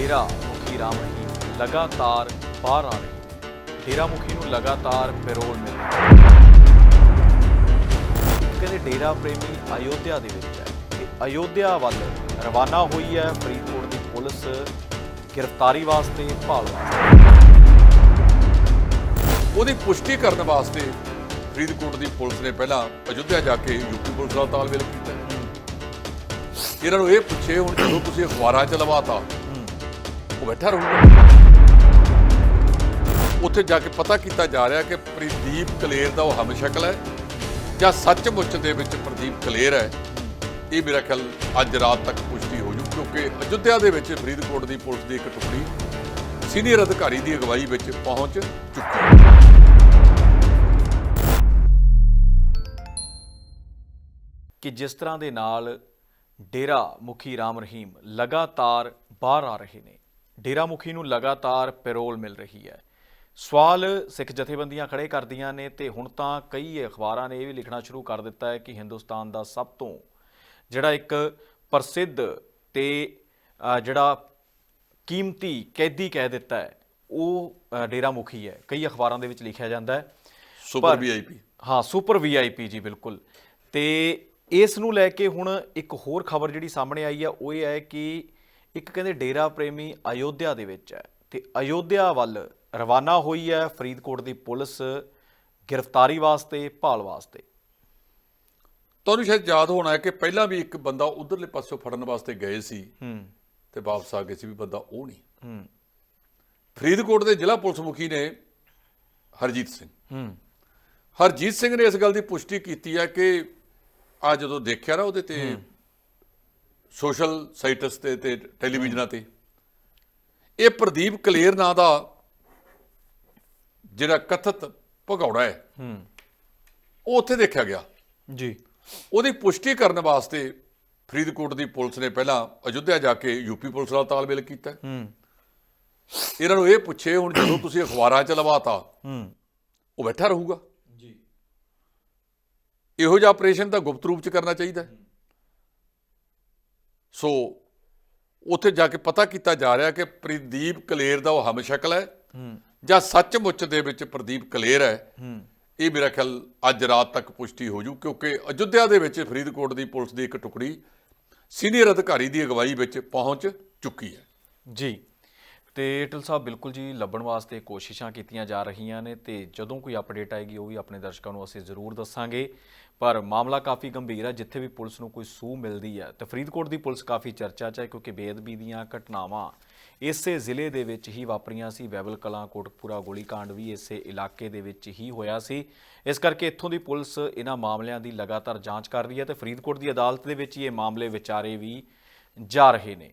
ਡੇਰਾ ਮੁਖੀ ਰਾਮ ਰਹੀਮ ਲਗਾਤਾਰ ਬਾਹਰ ਆ ਰਹੇ। ਡੇਰਾ ਮੁਖੀ ਨੂੰ ਲਗਾਤਾਰ ਪੈਰੋਲ ਮਿਲ ਰਹੀ ਕਹਿੰਦੇ ਡੇਰਾ ਪ੍ਰੇਮੀ ਅਯੋਧਿਆ ਦੇ ਵਿੱਚ ਹੈ। ਤੇ ਅਯੋਧਿਆ ਵੱਲ ਰਵਾਨਾ ਹੋਈ ਹੈ ਫਰੀਦਕੋਟ ਦੀ ਪੁਲਿਸ ਗ੍ਰਿਫਤਾਰੀ ਵਾਸਤੇ ਭਾਲ ਉਹਦੀ ਪੁਸ਼ਟੀ ਕਰਨ ਵਾਸਤੇ ਫਰੀਦਕੋਟ ਦੀ ਪੁਲਿਸ ਨੇ ਪਹਿਲਾਂ ਅਯੁੱਧਿਆ ਜਾ ਕੇ ਯੂਪੀ ਪੁਲਿਸ ਨਾਲ ਤਾਲਮੇਲ ਕੀਤਾ। ਇਹਨਾਂ ਨੂੰ ਇਹ ਪੁੱਛੇ ਹੁਣ ਜਦੋਂ ਤੁਸੀਂ ਅਖਬਾਰਾਂ 'ਚ ਲਵਾਤਾ ਉਹ ਬੈਠਾ ਰਹੂਗਾ। ਉੱਥੇ ਜਾ ਕੇ ਪਤਾ ਕੀਤਾ ਜਾ ਰਿਹਾ ਕਿ ਪ੍ਰਦੀਪ ਕਲੇਰ ਦਾ ਉਹ ਹਮਸ਼ਕਲ ਹੈ ਜਾਂ ਸੱਚਮੁੱਚ ਦੇ ਵਿੱਚ ਪ੍ਰਦੀਪ ਕਲੇਰ ਹੈ। ਇਹ ਮੇਰਾ ਖਿਆਲ ਅੱਜ ਰਾਤ ਤੱਕ ਪੁਸ਼ਟੀ ਹੋ ਜੂ, ਕਿਉਂਕਿ ਅਯੁੱਧਿਆ ਦੇ ਵਿੱਚ ਫਰੀਦਕੋਟ ਦੀ ਪੁਲਿਸ ਦੀ ਇੱਕ ਟੁਕੜੀ ਸੀਨੀਅਰ ਅਧਿਕਾਰੀ ਦੀ ਅਗਵਾਈ ਵਿੱਚ ਪਹੁੰਚ ਚੁੱਕੀ ਹੈ। ਕਿ ਜਿਸ ਤਰ੍ਹਾਂ ਦੇ ਨਾਲ ਡੇਰਾ ਮੁਖੀ ਰਾਮ ਰਹੀਮ ਲਗਾਤਾਰ ਬਾਹਰ ਆ ਰਹੇ ਨੇ ਡੇਰਾ ਮੁਖੀ ਨੂੰ ਲਗਾਤਾਰ ਪੈਰੋਲ ਮਿਲ ਰਹੀ ਹੈ। ਸਵਾਲ ਸਿੱਖ ਜਥੇਬੰਦੀਆਂ ਖੜੇ ਕਰਦੀਆਂ ਨੇ ਤੇ ਹੁਣ ਤਾਂ ਕਈ ਅਖਬਾਰਾਂ ਨੇ ਇਹ ਵੀ ਲਿਖਣਾ ਸ਼ੁਰੂ ਕਰ ਦਿੱਤਾ ਹੈ ਕਿ ਹਿੰਦੁਸਤਾਨ ਦਾ ਸਭ ਤੋਂ ਜਿਹੜਾ ਇੱਕ ਪ੍ਰਸਿੱਧ ਤੇ ਜਿਹੜਾ ਕੀਮਤੀ ਕੈਦੀ ਕਹਿ ਦਿੱਤਾ ਹੈ ਉਹ ਡੇਰਾ ਮੁਖੀ ਹੈ। ਕਈ ਅਖਬਾਰਾਂ ਦੇ ਵਿੱਚ ਲਿਖਿਆ ਜਾਂਦਾ ਹੈ। ਸੁਪਰ ਪਰ- ਵੀਆਈਪੀ ਹਾਂ ਸੁਪਰ ਵੀਆਈਪੀ ਜੀ ਬਿਲਕੁਲ। ਤੇ ਇਸ ਨੂੰ ਲੈ ਕੇ ਹੁਣ ਇੱਕ ਹੋਰ ਖਬਰ ਜਿਹੜੀ ਸਾਹਮਣੇ ਆਈ ਹੈ ਉਹ ਇਹ ਹੈ ਕਿ ਇੱਕ ਕਹਿੰਦੇ ਡੇਰਾ ਪ੍ਰੇਮੀ ਅਯੋਧਿਆ ਦੇ ਵਿੱਚ ਹੈ। ਤੇ ਅਯੋਧਿਆ ਵੱਲ ਰਵਾਨਾ ਹੋਈ ਹੈ ਫਰੀਦਕੋਟ ਦੀ ਪੁਲਿਸ ਗ੍ਰਿਫਤਾਰੀ ਵਾਸਤੇ ਭਾਲ ਵਾਸਤੇ। ਤੁਹਾਨੂੰ ਸ਼ਾਇਦ ਯਾਦ ਹੋਣਾ ਹੈ ਕਿ ਪਹਿਲਾਂ ਵੀ ਇੱਕ ਬੰਦਾ ਉਧਰਲੇ ਪਾਸੋਂ ਫੜਨ ਵਾਸਤੇ ਗਏ ਸੀ। ਹੂੰ। ਤੇ ਵਾਪਸ ਆ ਗਏ ਸੀ ਵੀ ਬੰਦਾ ਉਹ ਨਹੀਂ। ਹੂੰ। ਫਰੀਦਕੋਟ ਦੇ ਜ਼ਿਲ੍ਹਾ ਪੁਲਿਸ ਮੁਖੀ ਨੇ ਹਰਜੀਤ ਸਿੰਘ। ਹੂੰ। ਹਰਜੀਤ ਸਿੰਘ ਨੇ ਇਸ ਗੱਲ ਦੀ ਪੁਸ਼ਟੀ ਕੀਤੀ ਹੈ ਕਿ ਆ ਜਦੋਂ ਦੇਖਿਆ ਨਾ ਉਹਦੇ ਤੇ ਸੋਸ਼ਲ ਸਾਈਟਸ ਤੇ ਤੇ ਟੈਲੀਵਿਜ਼ਨਾਂ ਤੇ। ਇਹ ਪ੍ਰਦੀਪ ਕਲੇਰ ਨਾਂ ਦਾ ਜਿਹੜਾ ਕਥਿਤ ਭਗੌੜਾ ਹੈ ਹੂੰ। ਉਹ ਉੱਥੇ ਦੇਖਿਆ ਗਿਆ। ਜੀ। ਉਹਦੀ ਪੁਸ਼ਟੀ ਕਰਨ ਵਾਸਤੇ ਫਰੀਦਕੋਟ ਦੀ ਪੁਲਿਸ ਨੇ ਪਹਿਲਾਂ ਅਯੁੱਧਿਆ ਜਾ ਕੇ ਯੂਪੀ ਪੁਲਿਸ ਨਾਲ ਤਾਲਮੇਲ ਕੀਤਾ। ਹੂੰ। ਇਹਨਾਂ ਨੂੰ ਇਹ ਪੁੱਛੇ ਹੁਣ ਜਦੋਂ ਤੁਸੀਂ ਅਖਬਾਰਾਂ 'ਚ ਲਵਾਤਾ ਹੂੰ। ਉਹ ਬੈਠਾ ਰਹੂਗਾ? ਜੀ। ਇਹੋ ਜਿਹਾ ਆਪਰੇਸ਼ਨ ਤਾਂ ਗੁਪਤ ਰੂਪ 'ਚ ਕਰਨਾ ਚਾਹੀਦਾ ਹੈ। ਸੋ ਉੱਥੇ ਜਾ ਕੇ ਪਤਾ ਕੀਤਾ ਜਾ ਰਿਹਾ ਕਿ ਪ੍ਰਦੀਪ ਕਲੇਰ ਦਾ ਉਹ ਹਮਸ਼ਕਲ ਹੈ ਜਾਂ ਸੱਚਮੁੱਚ ਦੇ ਵਿੱਚ ਪ੍ਰਦੀਪ ਕਲੇਰ ਹੈ। ਹੂੰ। ਇਹ ਮੇਰਾ ਖਿਆਲ ਅੱਜ ਰਾਤ ਤੱਕ ਪੁਸ਼ਟੀ ਹੋ ਜੂ ਕਿਉਂਕਿ ਅਯੁੱਧਿਆ ਦੇ ਵਿੱਚ ਫਰੀਦਕੋਟ ਦੀ ਪੁਲਿਸ ਦੀ ਇੱਕ ਟੁਕੜੀ ਸੀਨੀਅਰ ਅਧਿਕਾਰੀ ਦੀ ਅਗਵਾਈ ਵਿੱਚ ਪਹੁੰਚ ਚੁੱਕੀ ਹੈ। ਜੀ। ਤੇ ਏਟਲ ਸਾਹਿਬ ਬਿਲਕੁਲ ਜੀ ਲੱਭਣ ਵਾਸਤੇ ਕੋਸ਼ਿਸ਼ਾਂ ਕੀਤੀਆਂ ਜਾ ਰਹੀਆਂ ਨੇ ਤੇ ਜਦੋਂ ਕੋਈ ਅਪਡੇਟ ਆਏਗੀ ਉਹ ਵੀ ਆਪਣੇ ਦਰਸ਼ਕਾਂ ਨੂੰ ਅਸੀਂ ਜ਼ਰੂਰ ਦੱਸਾਂਗੇ। ਪਰ ਮਾਮਲਾ ਕਾਫੀ ਗੰਭੀਰ ਹੈ, ਜਿੱਥੇ ਵੀ ਪੁਲਿਸ ਨੂੰ ਕੋਈ ਸੂਹ ਮਿਲਦੀ ਹੈ। ਤੇ ਫਰੀਦਕੋਟ ਦੀ ਪੁਲਿਸ ਕਾਫੀ ਚਰਚਾ 'ਚ ਹੈ ਕਿਉਂਕਿ ਬੇਅਦਬੀ ਦੀਆਂ ਘਟਨਾਵਾਂ ਇਸੇ ਜ਼ਿਲ੍ਹੇ ਦੇ ਵਿੱਚ ਹੀ ਵਾਪਰੀਆਂ ਸੀ। ਬੈਬਲ ਕਲਾਂ ਕੋਟਕਪੂਰਾ ਗੋਲੀकांड ਵੀ ਇਸੇ ਇਲਾਕੇ ਦੇ ਵਿੱਚ ਹੀ ਹੋਇਆ ਸੀ। ਇਸ ਕਰਕੇ ਇੱਥੋਂ ਦੀ ਪੁਲਿਸ ਇਹਨਾਂ ਮਾਮਲਿਆਂ ਦੀ ਲਗਾਤਾਰ ਜਾਂਚ ਕਰ ਰਹੀ ਹੈ ਤੇ ਫਰੀਦਕੋਟ ਦੀ ਅਦਾਲਤ ਦੇ ਵਿੱਚ ਹੀ ਇਹ ਮਾਮਲੇ ਵਿਚਾਰੇ ਵੀ ਜਾ ਰਹੇ ਨੇ।